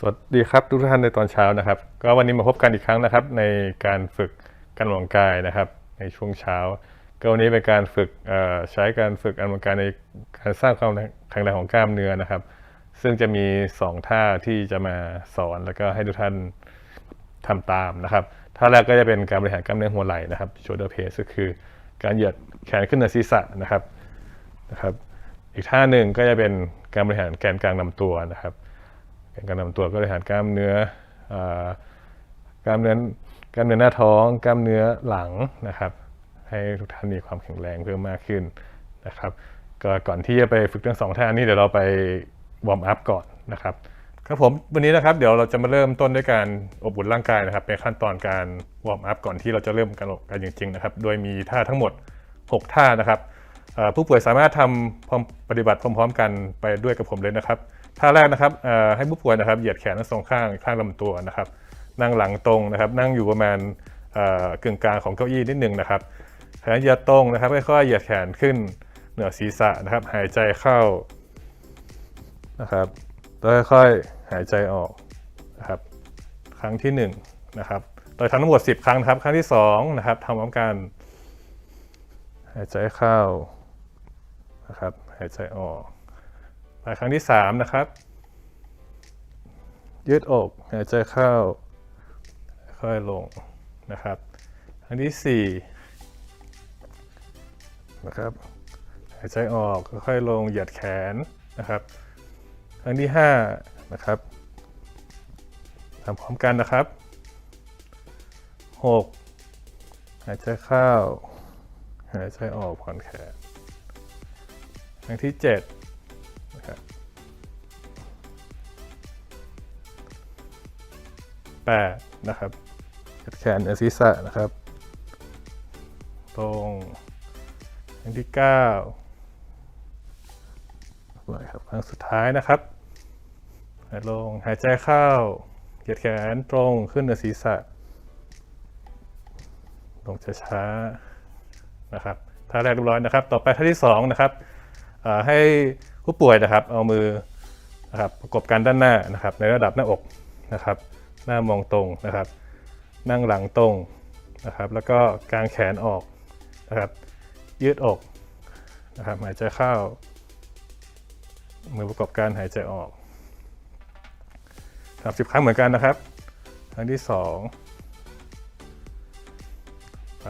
สวัสดีครับทุกท่านในตอนเช้านะครับ ก็วันนี้มาพบกันอีกครั้งนะครับ ในการฝึกการออกกำลังกายนะครับ ในช่วงเช้า ก็วันนี้เป็นการฝึกใช้การฝึกการออกกำลังกายในการสร้างความแข็งแรงของกล้ามเนื้อนะครับ ซึ่งจะมี 2 ท่าที่จะมาสอนแล้วก็ให้ทุกท่านทำตามนะครับท่าแรกก็จะเป็นการบริหารกล้ามเนื้อหัวไหล่นะครับ shoulder press ก็คือการเหยียดแขนขึ้นเหนือศีรษะนะครับนะครับ อีกท่าหนึ่งก็จะเป็นการบริหารแกนกลางลำตัวนะครับ การนำตัวก็บริหารกล้ามเนื้อกล้ามเนื้อกล้ามเนื้อหน้าท้อง กล้ามเนื้อหลังนะครับ ให้ทุกท่านมีความแข็งแรงเพิ่มมากขึ้นนะครับก็ก่อนที่จะไปฝึกทั้งสองท่านี้เดี๋ยวเราไปวอร์มอัพก่อนนะครับครับผมวันนี้นะครับเดี๋ยวเราจะมาเริ่มต้นด้วยการอบอุ่นร่างกายนะครับเป็นขั้นตอนการวอร์มอัพก่อนที่เราจะเริ่มการออกกำลังจริงๆนะครับโดยมีท่าทั้งหมด 6 ท่านะครับผู้ป่วยสามารถทำพร้อมปฏิบัติพร้อม ๆ กันไปด้วยกับผมเลยนะครับ ท่าแรกนะครับให้ผู้ป่วยนะครับเหยียดแขนทั้งสองข้างข้างลำตัวนะครับ นั่งหลังตรงนะครับ นั่งอยู่ประมาณเอ่อกึ่งกลางของเก้าอี้นิดนึงนะครับแขนเหยียดตรงนะครับค่อยๆเหยียดแขนขึ้นเหนือศีรษะนะครับ หายใจเข้านะครับแล้วค่อยๆหายใจออกนะครับ ครั้งที่1นะครับโดยทำทั้งหมด 10 ครั้งนะครับ ครั้งที่2นะครับทำพร้อมกันหายใจเข้านะครับ หายใจออก ไปครั้งที่ 3 นะครับ ยืดอกหายใจเข้า ค่อยลงนะครับ ครั้งที่4นะครับหายใจออกค่อยลงเหยียดแขนนะครับ ครั้งที่ 5 นะครับทำพร้อมกันนะครับ 6 หายใจเข้า หายใจออกผ่อนแขน ครั้งที่ 7 8นะครับเหยียดแขนเหนือศีรษะนะครับ ตรงครั้งที่9ไปครับครั้งสุดท้ายนะครับหายลงหายใจเข้า เหยียดแขนตรงขึ้นเหนือศีรษะ ลงช้าๆนะครับท่าแรกเรียบร้อยนะครับ ต่อไปท่าที่สองนะครับอ่าให้ผู้ป่วยนะครับเอามือนะครับประกบกันด้านหน้านะครับ ในระดับหน้าอกนะครับ หน้ามองตรงนะครับ นั่งหลังตรงนะครับ แล้วก็กางแขนออกนะครับ ยืดอกนะครับหายใจเข้า มือประกอบกันหายใจออกสามสิบครั้งเหมือนกันนะครับครั้งที่สองไป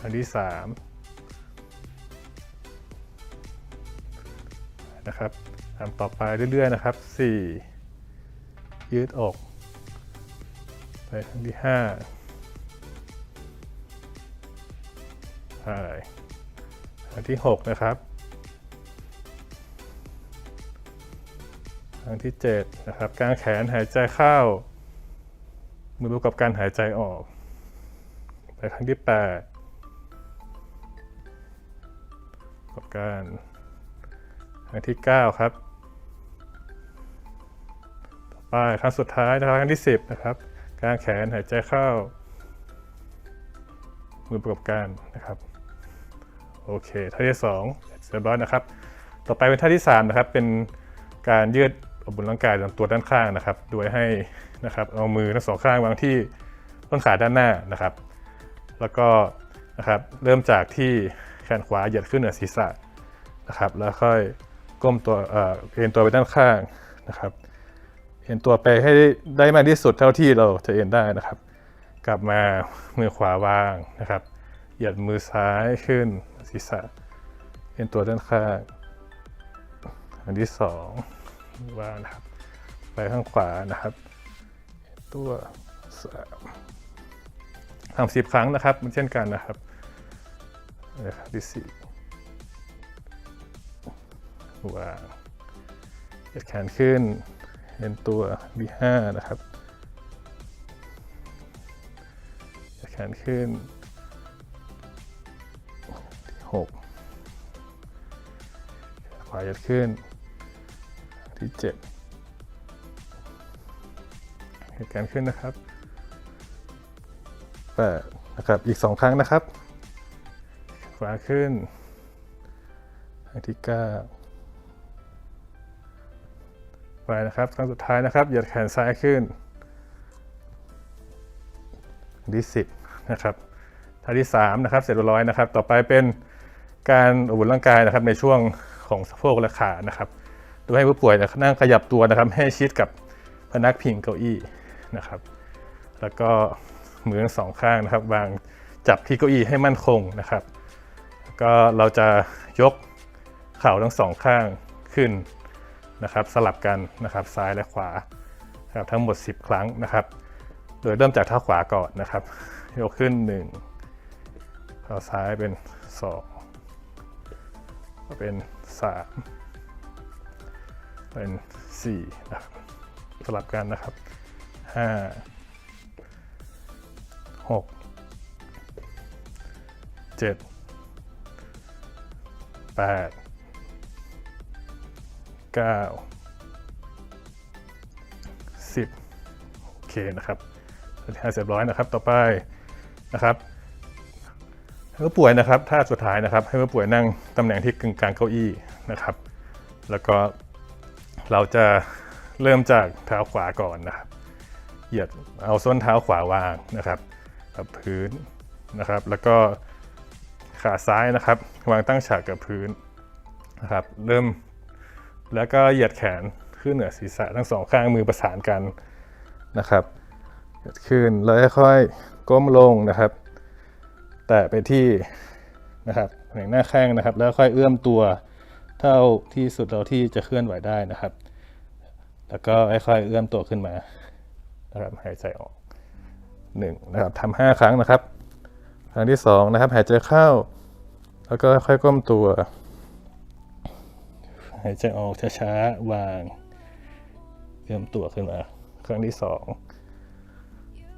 อันที่สามนะครับทำต่อไปเรื่อยๆนะครับสี่ ยืดอก ไปอันที่ห้าไปอันที่หกนะครับอันที่เจ็ดนะครับกางแขนหายใจเข้า มือประกอบการหายใจออก ไปครั้งที่8ประกอบการครั้งที่9ครับ ไปครั้งสุดท้ายนะครับครั้งที่ 10 นะครับกางแขนหายใจเข้า มือประกอบการนะครับ โอเคท่าที่2เรียบร้อยนะครับ ต่อไปเป็นท่าที่ 3 นะครับ เป็นการยืดอบอุ่นร่างกายลำตัวด้านข้างนะครับ โดยให้นะครับเอามือทั้งสองข้างวางที่ต้นขาด้านหน้านะครับ แล้วก็นะครับเริ่มจากที่แขนขวาเหยียดขึ้นเหนือศีรษะนะครับ แล้วค่อยก้มตัวเออเอ็นตัวไปด้านข้างนะครับ เอ็นตัวไปให้ได้มากที่สุดเท่าที่เราจะเอ็นได้นะครับ กลับมามือขวาวางนะครับ เหยียดมือซ้ายขึ้นศีรษะ เอ็นตัวด้านข้างอันที่สองวางนะครับ ไปข้างขวานะครับ ตัวสามทำสิบครั้งนะครับเหมือนเช่นกันนะครับนะครับที่สี่วางเหยียดแขนขึ้น เอ็นตัวที่ห้านะครับแขนขึ้นที่หกขวายียดขึ้น ที่เจ็ดเหตุการณ์ขึ้นนะครับแปดนะครับ อีกสองครั้งนะครับ ขวาขึ้นครั้งที่เก้า ไปนะครับครั้งสุดท้ายนะครับ เหยียดแขนซ้ายขึ้นที่สิบนะครับท่าที่สามนะครับ เสร็จเรียบร้อยนะครับ ต่อไปเป็นการอบอุ่นร่างกายนะครับในช่วงของสะโพกและขานะครับโดยให้ผู้ป่วยนะนั่งขยับตัวนะครับ ให้ชิดกับพนักพิงเก้าอี้นะครับ แล้วก็มือทั้งสองข้างนะครับ วางจับที่เก้าอี้ให้มั่นคงนะครับ ก็เราจะยกเข่าทั้งสองข้างขึ้น นะครับสลับกันนะครับซ้ายและขวาครับทั้งหมด 10 ครั้งนะครับ โดยเริ่มจากเท้าขวาก่อนนะครับยกขึ้น1เท้าซ้ายเป็น2ก็เป็น 3 เป็น4นะครับสลับกันนะครับ 5 6 7แปด เก้าสิบโอเคนะครับทาเสร็จร้อยนะครับ ต่อไปนะครับให้ผู้ป่วยนะครับท่าสุดท้ายนะครับ ให้ผู้ป่วยนั่งตำแหน่งที่กึ่งกลางเก้าอี้นะครับ แล้วก็เราจะเริ่มจากเท้าขวาก่อนนะครับ เหยียดเอาส้นเท้าขวาวางนะครับกับพื้นนะครับ แล้วก็ขาซ้ายนะครับ วางตั้งฉากกับพื้นนะครับ เริ่ม แล้วก็เหยียดแขนขึ้นเหนือศีรษะทั้งสองข้างมือประสานกันนะครับเหยียดขึ้นแล้วค่อยๆก้มลงนะครับ แตะไปที่นะครับแผงหน้าแข้งนะครับ แล้วค่อยเอื้อมตัวเท่าที่สุดเราที่จะเคลื่อนไหวได้นะครับ แล้วก็ค่อยๆเอื้อมตัวขึ้นมานะครับหายใจออกหนึ่งนะครับทำห้าครั้งนะครับ ครั้งที่สองนะครับหายใจเข้า แล้วก็ค่อยก้มตัว หายใจออกช้าๆ วางเอื้อมตัวขึ้นมา ครั้งที่สอง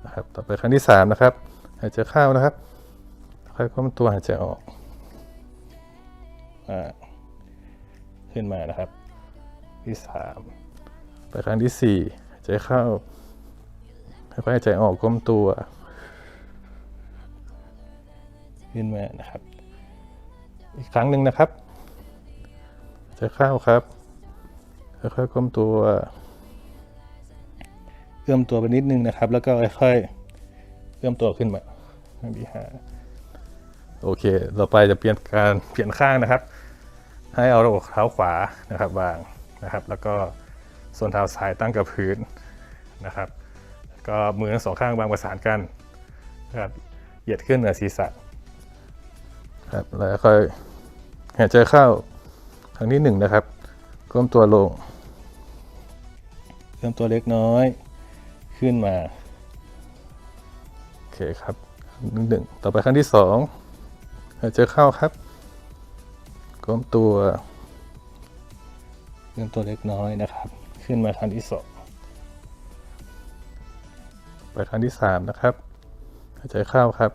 นะครับ ต่อไปครั้งที่สามนะครับ หายใจเข้านะครับค่อยก้มตัวหายใจออกอขึ้นมานะครับ ที่สามไปครั้งที่สี่หายใจเข้าค่อยๆหายใจออกก้มตัว ขึ้นมานะครับ อีกครั้งหนึ่งนะครับ จะเข้าครับค่อยๆก้มตัวเอื้อมตัวไปนิดนึงนะครับ แล้วก็ค่อยๆเอื้อมตัวขึ้นมาครั้งที่ห้าโอเค ต่อไปจะเปลี่ยนการเปลี่ยนข้างนะครับ ให้เอาเท้าขวานะครับวางนะครับ แล้วก็ส่วนเท้าซ้ายตั้งกับพื้นนะครับ ก็มือทั้งสองข้างวางประสานกันนะครับเหยียดขึ้นเหนือศีรษะครับแล้วค่อยหายใจเข้าค รั้งที่หนึ่งนะครับก้มตัวลงเริ่มตัวเล็กน้อยขึ้นมา โอเคครับหนึ่งหนึ่งต่อไปครั้งที่สองหายใจเข้าครับก้มตัวเริ่มตัวเล็กน้อยนะครับ ขึ้นมาครั้งที่สองไปครั้งที่สามนะครับหายใจเข้าครับ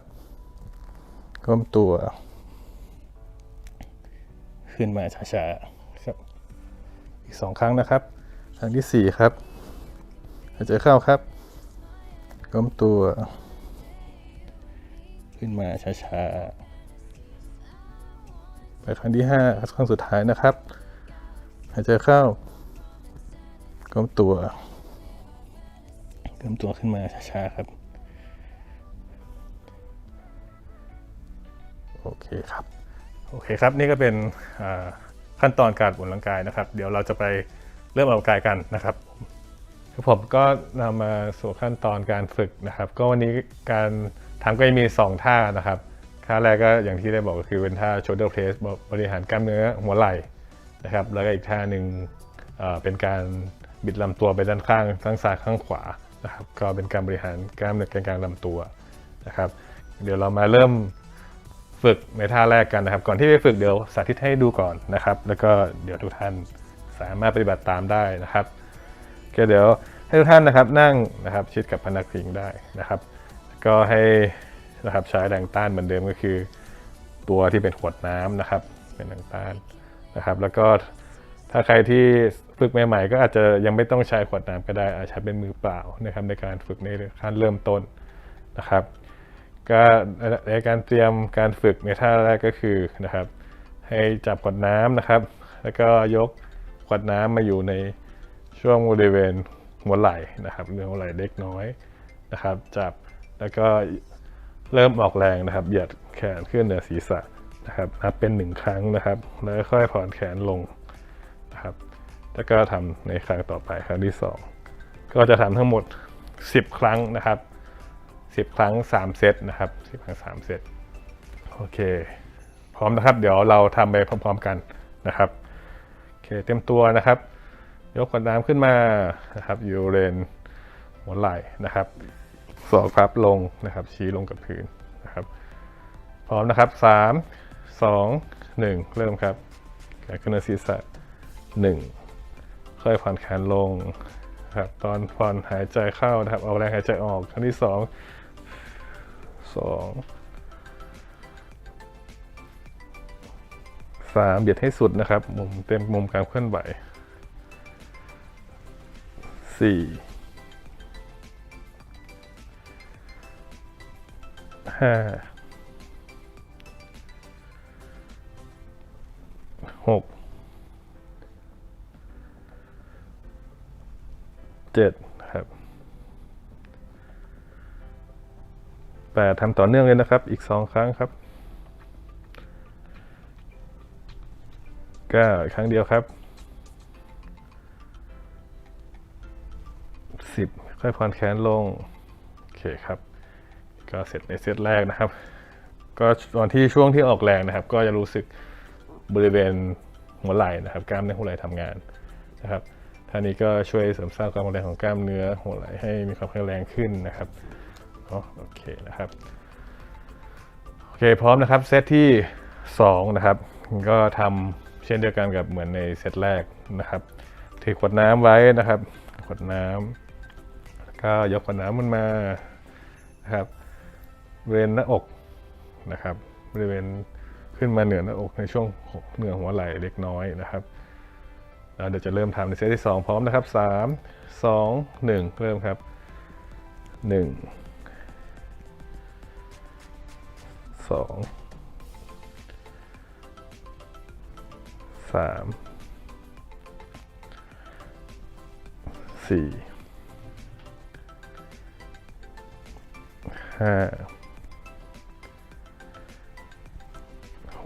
ก้มตัว ขึ้นมาช้าๆครับอีกสองครั้งนะครับ ครั้งที่สี่ครับหายใจเข้าครับก้มตัว ขึ้นมาช้าๆไปครั้งที่ห้าครั้งสุดท้ายนะครับหายใจเข้าก้มตัวก้มตัวขึ้นมาช้าๆครับ โอเคครับ โอเคครับ นี่ก็เป็นขั้นตอนการออกกำลังกายนะครับ เดี๋ยวเราจะไปเริ่มออกกำลังกายกันนะครับผมก็นำมาสู่ขั้นตอนการฝึกนะครับ ก็วันนี้การทำก็จะมี 2 ท่านะครับท่าแรกก็อย่างที่ได้บอกก็คือเป็นท่า shoulder press บริหารกล้ามเนื้อหัวไหล่นะครับ แล้วก็อีกท่าหนึ่งเอ่อเป็นการบิดลำตัวไปด้านข้างทั้งซ้ายข้างขวานะครับ ก็เป็นการบริหารกล้ามเนื้อแกนกลางลำตัวนะครับ เดี๋ยวเรามาเริ่ม ฝึกในท่าแรกกันนะครับ ก่อนที่ไปฝึกเดี๋ยวสาธิตให้ดูก่อนนะครับ แล้วก็เดี๋ยวทุกท่านสามารถปฏิบัติตามได้นะครับโอเคเดี๋ยวให้ทุกท่านนะครับนั่งนะครับชิดกับพนักพิงได้นะครับ ก็ให้นะครับใช้แรงต้านเหมือนเดิมก็คือ ตัวที่เป็นขวดน้ำนะครับ เป็นแรงต้านนะครับ แล้วก็ถ้าใครที่ฝึกใหม่ๆ ก็อาจจะยังไม่ต้องใช้ขวดน้ำก็ได้อาจจะใช้เป็นมือเปล่านะครับในการฝึกในขั้นเริ่มต้นนะครับ ก็ในการเตรียมการฝึกในท่าแรกก็คือนะครับ ให้จับขวดน้ำนะครับ แล้วก็ยกขวดน้ำมาอยู่ในช่วงบริเวณหัวไหล่นะครับเนื้อหัวไหล่เล็กน้อยนะครับ จับแล้วก็เริ่มออกแรงนะครับเหยียดแขนขึ้นเหนือศีรษะนะครับนับเป็นหนึ่งครั้งนะครับ แล้วค่อยผ่อนแขนลงนะครับ แล้วก็ทำในครั้งต่อไปครั้งที่สองก็จะทำทั้งหมด 10 ครั้งนะครับ 10 ครั้ง 3 เซตนะครับ 10 ครั้ง 3 เซตโอเค พร้อมนะครับ เดี๋ยวเราทำไปพร้อมๆกันนะครับโอเคเตรียมตัวนะครับ ยกขวดน้ำขึ้นมานะครับอยู่เรนหัวไหล่นะครับศอกพับลงนะครับ ชี้ลงกับพื้นนะครับ พร้อมนะครับสามสองหนึ่งเริ่มครับแขนขึ้นเหนือศีรษะหนึ่งค่อยผ่อนแขนลงนะครับตอนผ่อนหายใจเข้านะครับ เอาแรงหายใจออกครั้งที่สอง สองสามเบียดให้สุดนะครับ มุมเต็มมุมการเคลื่อนไหวสี่ห้าหกเจ็ด ครับแปดทำต่อเนื่องเลยนะครับ อีกสองครั้งครับเก้าอีกครั้งเดียวครับสิบค่อยผ่อนแขนลง โอเคครับ ก็เสร็จในเซตแรกนะครับ ก็ตอนที่ช่วงที่ออกแรงนะครับ ก็จะรู้สึกบริเวณหัวไหล่นะครับ กล้ามเนื้อหัวไหล่ทำงานนะครับท่านี้ก็ช่วยเสริมสร้างความแข็งแรงของกล้ามเนื้อหัวไหล่ให้มีความแข็งแรงขึ้นนะครับ โอเคนะครับ โอเคพร้อมนะครับเซตที่ 2 นะครับ ก็ทำเช่นเดียวกันกับเหมือนในเซตแรกนะครับถือขวดน้ำไว้นะครับ ขวดน้ำก็ยกขวดน้ำมันมานะครับบริเวณหน้าอกนะครับบริเวณขึ้นมาเหนือหน้าอกในช่วงเหนือหัวไหล่เล็กน้อยนะครับแล้วเดี๋ยวจะเริ่มทำในเซตที่ 2 พร้อมนะครับ 3 2 1 เริ่มครับ 1 2 3 4ห้า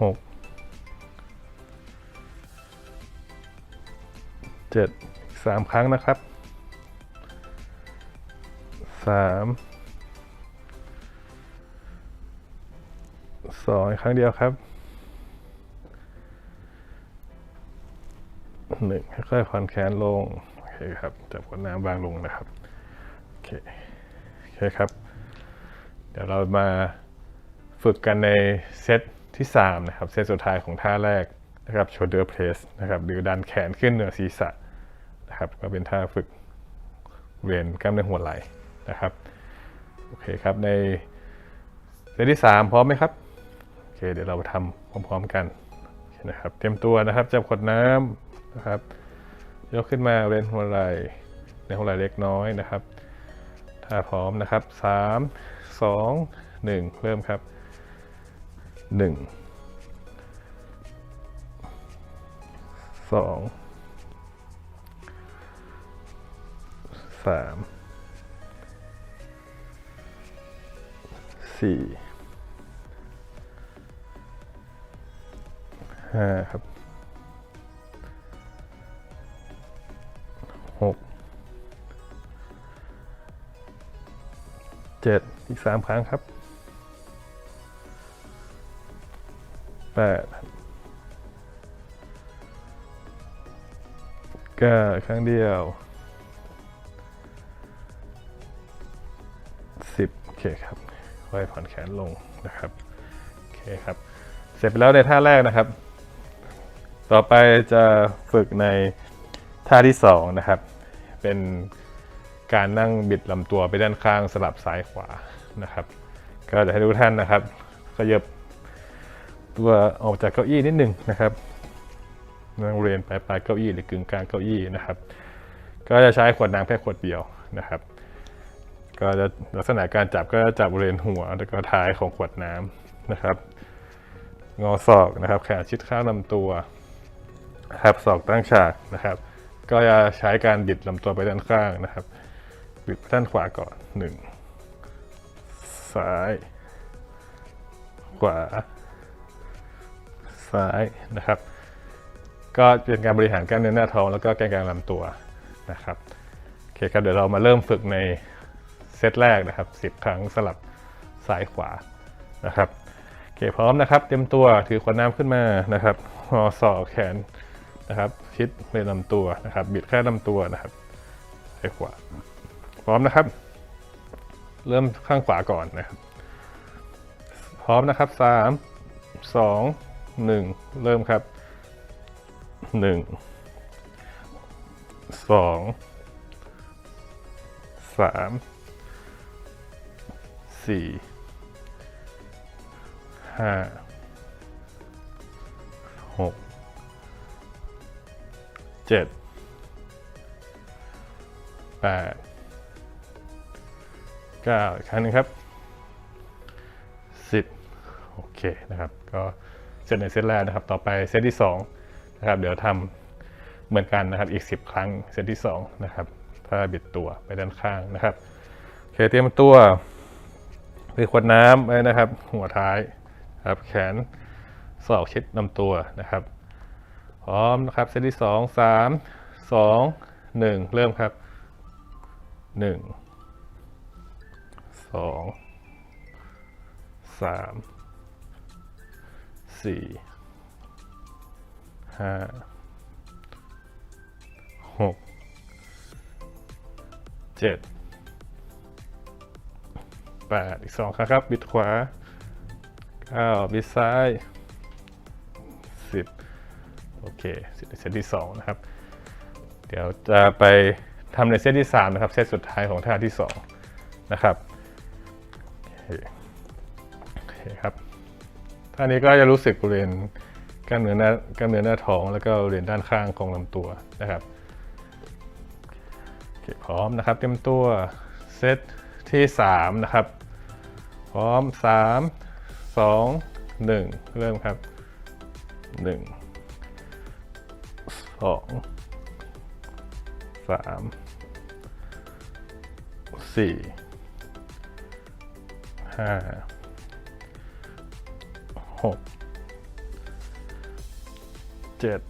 หกเจ็ดสามครั้งนะครับสาม สองอีกครั้งเดียวครับหนึ่งค่อยๆผ่อนแขนลง โอเคครับ จับขวดน้ำวางลงนะครับ โอเค โอเคครับ เดี๋ยวเรามาฝึกกันในเซตที่ 3 นะครับ เซตสุดท้ายของท่าแรกนะครับ shoulder press นะครับหรือดันแขนขึ้นเหนือศีรษะนะครับ ก็เป็นท่าฝึกเวียนกล้ามเนื้อหัวไหล่นะครับ โอเคครับ ในเซตที่ 3 พร้อมไหมครับ เคเดี๋ยวเราทำพร้อมๆกันนะครับเตรียมตัวนะครับจับขวดน้ำนะครับยกขึ้นมาเรีนหัวไหล่ในหัวไหล่เล็กน้อยนะครับถ้าพร้อมนะครับ 3 2 1 เริ่มครับ 1 2 3 4 ห้าครับหกเจ็ดอีกสามครั้งครับแปดเก้าครั้งเดียวสิบโอเคครับค่อยผ่อนแขนลงนะครับโอเคครับ เสร็จไปแล้วในท่าแรกนะครับ ต่อไปจะฝึกในท่าที่สองนะครับ เป็นการนั่งบิดลำตัวไปด้านข้างสลับซ้ายขวานะครับ ก็จะให้ทุกท่านนะครับขยับตัวออกจากเก้าอี้นิดหนึ่งนะครับนั่งเรียนปลายปลายเก้าอี้หรือกึ่งกลางเก้าอี้นะครับ ก็จะใช้ขวดน้ำแค่ขวดเดียวนะครับ ก็จะลักษณะการจับก็จะจับบริเวณหัวแล้วก็ท้ายของขวดน้ำนะครับ งอศอกนะครับแขนชิดข้างลำตัว นะครับศอกตั้งฉากนะครับ ก็จะใช้การบิดลำตัวไปด้านข้างนะครับ บิดไปด้านขวาก่อนหนึ่งซ้าย ขวา ซ้ายนะครับ ก็เป็นการบริหารกล้ามเนื้อหน้าท้องแล้วก็แกนกลางลำตัวนะครับโอเคครับเดี๋ยวเรามาเริ่มฝึกในเซตแรกนะครับ 10 ครั้งสลับซ้ายขวานะครับโอเคพร้อมนะครับ เตรียมตัวถือขวดน้ำขึ้นมานะครับงอศอกแขน นะครับชิดไปลำตัวนะครับ บิดแค่ลำตัวนะครับซ้ายขวาพร้อมนะครับ เริ่มข้างขวาก่อนนะครับ พร้อมนะครับสามสองหนึ่งเริ่มครับหนึ่งสองสามสี่ห้าหก เจ็ดแปดเก้าอีกครั้งนึงครับสิบโอเคนะครับ ก็เสร็จในเซตแรกนะครับ ต่อไปเซตที่2นะครับ เดี๋ยวทำเหมือนกันนะครับ อีก10ครั้งเซตที่2นะครับ ถ้าบิดตัวไปด้านข้างนะครับโอเคเตรียมตัวไปขวดน้ำไว้นะครับ หัวท้ายครับแขนศอกชิดลำตัวนะครับ พร้อมนะครับเซตที่2 3 2 1เริ่มครับ1 2สองสามสี่ห้าหกเจ็ดแปดอีกสองครั้งครับ บิดขวาเก้าบิดซ้าย เคเซตที่สองนะครับ เดี๋ยวจะไปทำในเซตที่สามนะครับ เซตสุดท้ายของท่าที่สองนะครับโอเคโอเคครับท่านี้ก็จะรู้สึกบริเวณกล้ามเนื้อหน้ากล้ามเนื้อหน้าท้อง แล้วก็บริเวณด้านข้างของลำตัวนะครับโอเคพร้อมนะครับ เตรียมตัวเซตที่ 3 นะครับ พร้อม 3 2 1 เริ่มครับ 1 2 3 4ห้าหกเจ็ด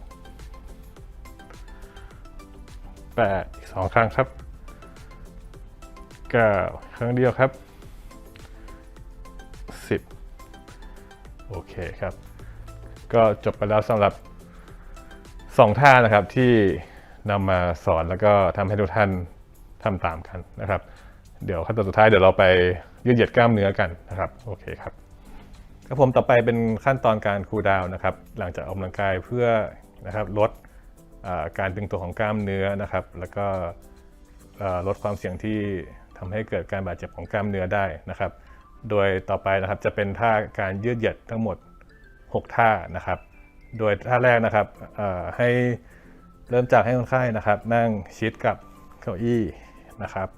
แปดอีกสองครั้งครับเก้าครั้งเดียวครับสิบโอเคครับ ก็จบไปแล้วสำหรับ สองท่านะครับที่นำมาสอนแล้วก็ทำให้ทุกท่านทำตามกันนะครับ เดี๋ยวขั้นตอนสุดท้ายเดี๋ยวเราไปยืดเหยียดกล้ามเนื้อกันนะครับโอเคครับครับผมต่อไปเป็นขั้นตอนการคูลดาวน์นะครับ หลังจากออกกำลังกายเพื่อนะครับลดอาการตึงตัวของกล้ามเนื้อนะครับ แล้วก็ลดความเสี่ยงที่ทำให้เกิดการบาดเจ็บของกล้ามเนื้อได้นะครับ โดยต่อไปนะครับจะเป็นท่าการยืดเหยียดทั้งหมด 6 ท่านะครับ โดยท่าแรกนะครับให้เริ่มจากให้คนไข้นะครับ นั่งชิดกับเก้าอี้นะครับ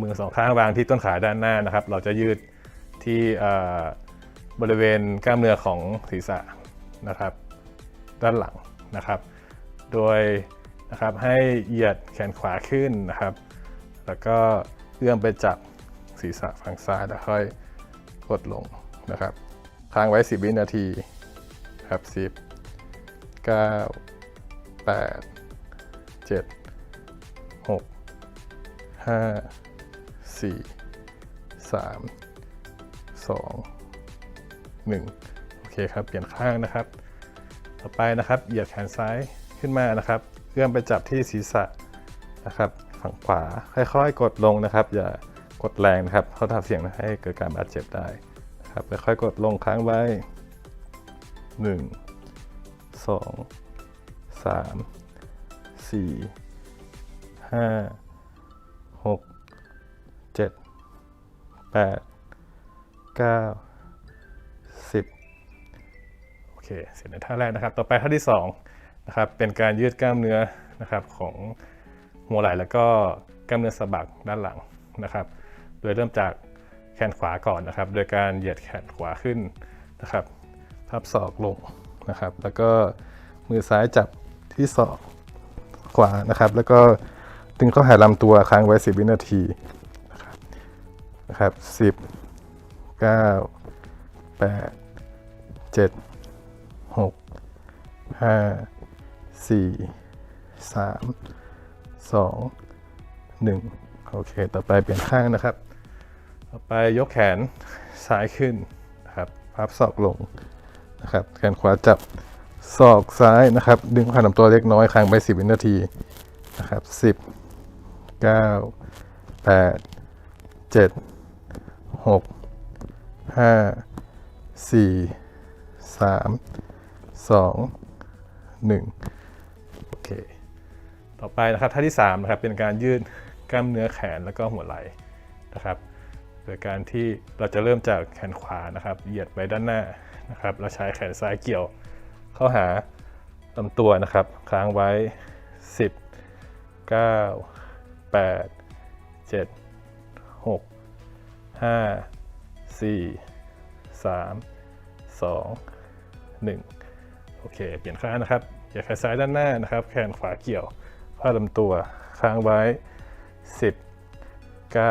มือสองข้างวางที่ต้นขาด้านหน้านะครับ เราจะยืดที่บริเวณกล้ามเนื้อของศีรษะนะครับ ด้านหลังนะครับ โดยนะครับให้เหยียดแขนขวาขึ้นนะครับ แล้วก็เอื้อมไปจับศีรษะฝั่งซ้ายแล้วค่อยกดลงนะครับค้างไว้ 10 วินาทีครับ10 9 8 7 6 5สี่สามสองหนึ่งโอเคครับ เปลี่ยนข้างนะครับ ต่อไปนะครับ เหยียดแขนซ้ายขึ้นมานะครับ เอื้อมไปจับที่ศีรษะนะครับ ฝั่งขวา ค่อยๆ กดลงนะครับ อย่ากดแรงนะครับเขาทำเสียงให้เกิดการบาดเจ็บได้นะครับ ค่อยๆ กดลงค้างไว้หนึ่ง สองสามสี่ห้าหกเจ็ดแปดเก้าสิบโอเค เสร็จในท่าแรกนะครับ ต่อไปท่าที่สองนะครับ เป็นการยืดกล้ามเนื้อนะครับของหัวไหล่แล้วก็กล้ามเนื้อสะบักด้านหลังนะครับ โดยเริ่มจากแขนขวาก่อนนะครับ โดยการเหยียดแขนขวาขึ้นนะครับ พับศอกลง นะครับ แล้วก็มือซ้ายจับที่ศอกขวานะครับ แล้วก็ดึงเข้าหาลำตัวค้างไว้ 10 วินาทีนะครับนะครับ10 9 8 7 6 5 4 3 2 1 โอเค ต่อไปเปลี่ยนข้างนะครับ ต่อไปยกแขนซ้ายขึ้นนะครับ พับศอกลง นะครับแขนขวาจับศอกซ้ายนะครับ ดึงผ่านลำตัวเล็กน้อยค้างไป 10 วินาทีนะครับ 10 9 8 7 6 5 4 3 2 1 โอเค ต่อไปนะครับท่าที่ 3 นะครับ เป็นการยืดกล้ามเนื้อแขนแล้วก็หัวไหล่นะครับ โดยการที่เราจะเริ่มจากแขนขวานะครับ เหยียดไปด้านหน้า นะครับแล้วใช้แขนซ้ายเกี่ยวเข้าหาลำตัวนะครับค้างไว้ 10 9 8 7 6 5 4 3 2 1 โอเค เปลี่ยนข้างนะครับเหยียดแขนซ้ายด้านหน้านะครับ แขนขวาเกี่ยวเข้าลำตัวค้างไว้ 10 9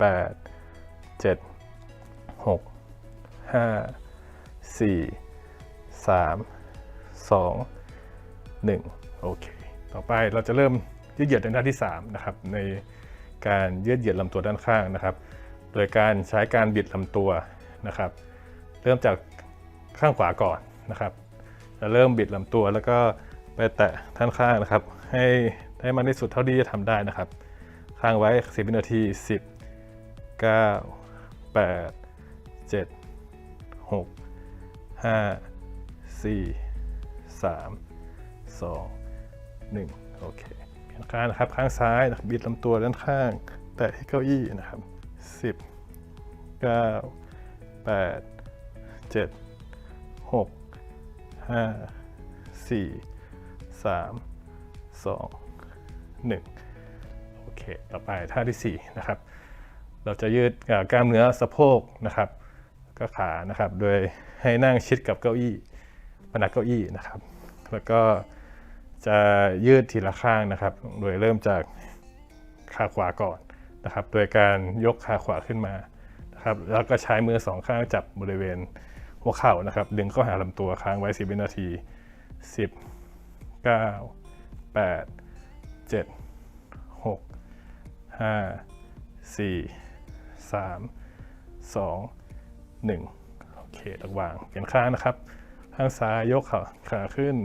8 7 6 5 4 3 2 1 โอเค ต่อไปเราจะเริ่มยืดเหยียดในด้านที่ 3 นะครับ ในการยืดเหยียดลำตัวด้านข้างนะครับ โดยการใช้การบิดลำตัวนะครับ เริ่มจากข้างขวาก่อนนะครับจะเริ่มบิดลำตัวแล้วก็ไปแตะท่านข้างนะครับ ให้ให้มันที่สุดเท่าที่จะทำได้นะครับค้างไว้ 10วินาที 10 9 8 7 6 5 4 3 2 1โอเคเปลี่ยนข้างนะครับข้างซ้ายบิดลำตัวด้านข้าง แตะที่เก้าอี้นะครับ10 9 8 7 6 5 4 3 2 1โอเค ต่อไปท่าที่4นะครับ เราจะยืดกล้ามเนื้อสะโพกนะครับ ก็ขานะครับ โดยให้นั่งชิดกับเก้าอี้พนักเก้าอี้นะครับ แล้วก็จะยืดทีละข้างนะครับ โดยเริ่มจากขาขวาก่อนนะครับ โดยการยกขาขวาขึ้นมานะครับ แล้วก็ใช้มือสองข้างจับบริเวณหัวเข่านะครับ ดึงเข้าหาลำตัวค้างไว้ 10 วินาที 10 9 8 7 6 5 4 3 2 1โอเคระหว่างเปลี่ยนข้างนะครับ ข้างซ้ายยกขาขาขึ้น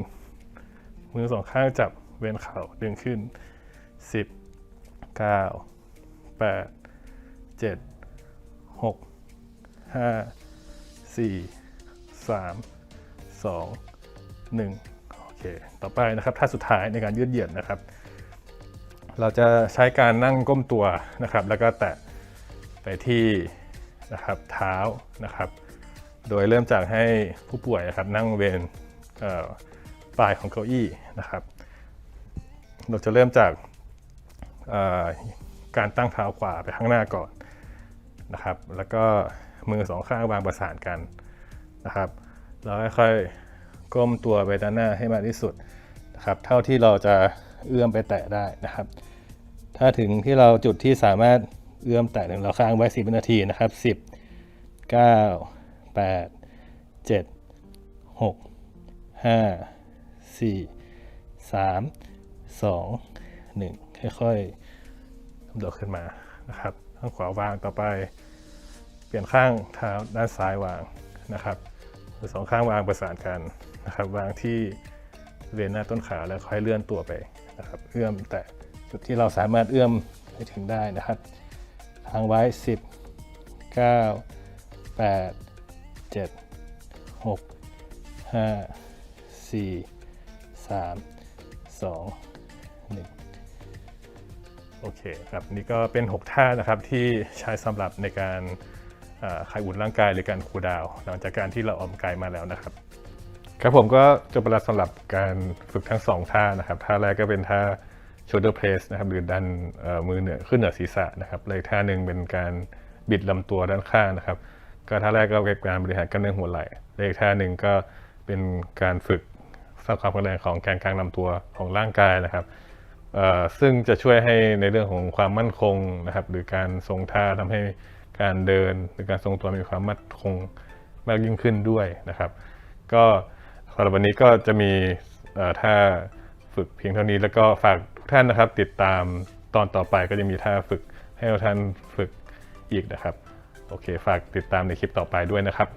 มือสองข้างจับเว้นเข่าดึงขึ้น 10 9 8 7 6 5 4 3 2 1โอเคต่อไปนะครับท่าสุดท้ายในการยืดเหยียดนะครับ เราจะใช้การนั่งก้มตัวนะครับ แล้วก็แตะไปที่ นะครับเท้านะครับ โดยเริ่มจากให้ผู้ป่วยนะครับนั่งเวนเปลายของเก้าอี้นะครับ เราจะเริ่มจากการตั้งเท้าขวาไปข้างหน้าก่อนนะครับ แล้วก็มือสองข้างวางประสานกันนะครับ แล้วค่อยๆก้มตัวไปด้านหน้าให้มากที่สุดนะครับ เท่าที่เราจะเอื้อมไปแตะได้นะครับ ถ้าถึงที่เราจุดที่สามารถ เอื้อมแตะถึงเราค้างไว้ 10 วินาทีนะครับ 10 9 8 7 6 5 4 3 2 1 ค่อยๆกำโดดขึ้นมานะครับข้างขวาวางต่อไป เปลี่ยนข้างเท้าด้านซ้ายวางนะครับือสองข้างวางประสานกันนะครับ วางที่บริเวณหน้าต้นขาแล้วค่อยเลื่อนตัวไปนะครับ เอื้อมแต่จุดที่เราสามารถเอื้อมไปถึงได้นะครับ ทางไว้ 10 9 8 7 6 5 4 3 2 1 โอเคครับ นี่ก็เป็น 6 ท่านะครับที่ใช้สำหรับในการอ่าคลายอุ่นร่างกายหรือการคูลดาวน์หลังจากการที่เราออกกำลังกายมาแล้วนะครับ ครับผมก็จบไปแล้วสำหรับการฝึกทั้ง 2 ท่านะครับ ท่าแรกก็เป็นท่า shoulder press นะครับหรือดันมือเหนือขึ้นเหนือศีรษะนะครับเลยท่าหนึ่งเป็นการบิดลำตัวด้านข้างนะครับ ก็ท่าแรกก็เป็นการบริหารกล้ามเนื้อหัวไหล่และอีกท่าหนึ่งก็เป็นการฝึกสร้างความแข็งแรงของแกนกลางลำตัวของร่างกายนะครับซึ่งจะช่วยให้ในเรื่องของความมั่นคงนะครับ หรือการทรงท่าทำให้การเดินหรือการทรงตัวมีความมั่นคงมากยิ่งขึ้นด้วยนะครับ ก็สำหรับวันนี้ก็จะมีท่าฝึกเพียงเท่านี้แล้วก็ฝาก ทุกท่านนะครับ ติดตามตอนต่อไปก็จะมีท่าฝึกให้ทุกท่านฝึกอีกนะครับ โอเค ฝากติดตามในคลิปต่อไปด้วยนะครับ